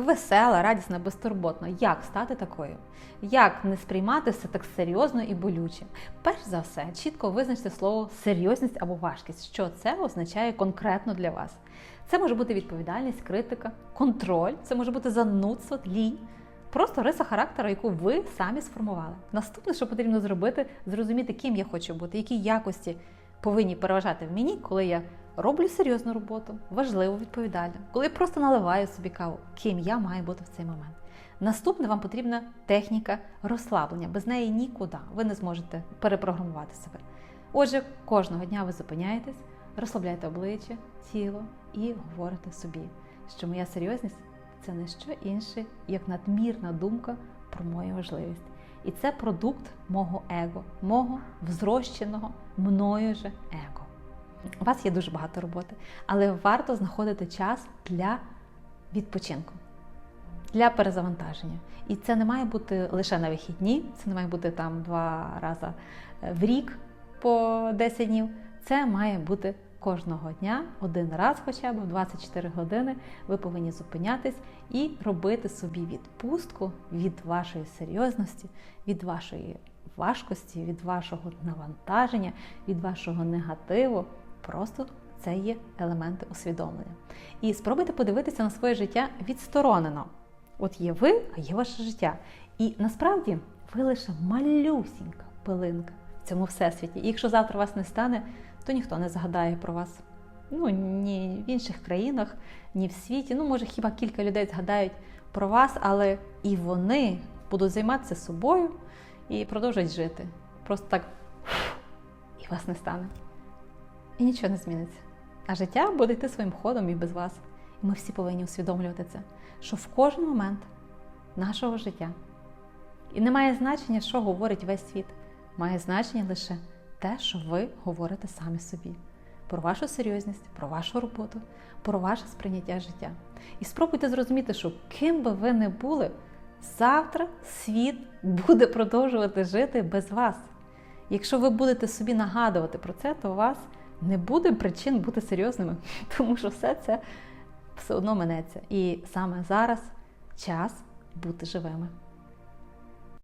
весела, радісна, безтурботна. Як стати такою? Як не сприймати все так серйозно і болюче? Перш за все, чітко визначте слово серйозність або важкість, що це означає конкретно для вас. Це може бути відповідальність, критика, контроль, це може бути занудство, лінь. Просто риса характеру, яку ви самі сформували. Наступне, що потрібно зробити, зрозуміти, ким я хочу бути, які якості повинні переважати в мені, коли я роблю серйозну роботу, важливу, відповідальну, коли я просто наливаю собі каву, ким я маю бути в цей момент. Наступне вам потрібна техніка розслаблення. Без неї нікуди ви не зможете перепрограмувати себе. Отже, кожного дня ви зупиняєтесь, розслабляєте обличчя, тіло і говорите собі, що моя серйозність це не що інше, як надмірна думка про мою важливість. І це продукт мого его, мого взрощеного мною же его. У вас є дуже багато роботи, але варто знаходити час для відпочинку, для перезавантаження. І це не має бути лише на вихідні, це не має бути там два рази в рік по 10 днів. Це має бути кожного дня, один раз хоча б в 24 години ви повинні зупинятись і робити собі відпустку від вашої серйозності, від вашої важкості, від вашого навантаження, від вашого негативу. Просто це є елементи усвідомлення. І спробуйте подивитися на своє життя відсторонено. От є ви, а є ваше життя. І насправді ви лише малюсінька пилинка в цьому всесвіті. І якщо завтра вас не стане, то ніхто не згадає про вас. Ну, ні в інших країнах, ні в світі. Ну, може, хіба кілька людей згадають про вас, але і вони будуть займатися собою і продовжують жити. Просто так і вас не стане. І нічого не зміниться. А життя буде йти своїм ходом і без вас. І ми всі повинні усвідомлювати це, що в кожен момент нашого життя. І не має значення, що говорить весь світ. Має значення лише те, що ви говорите самі собі. Про вашу серйозність, про вашу роботу, про ваше сприйняття життя. І спробуйте зрозуміти, що ким би ви не були, завтра світ буде продовжувати жити без вас. Якщо ви будете собі нагадувати про це, то вас не буде причин бути серйозними, тому що все це все одно минеться. І саме зараз час бути живими.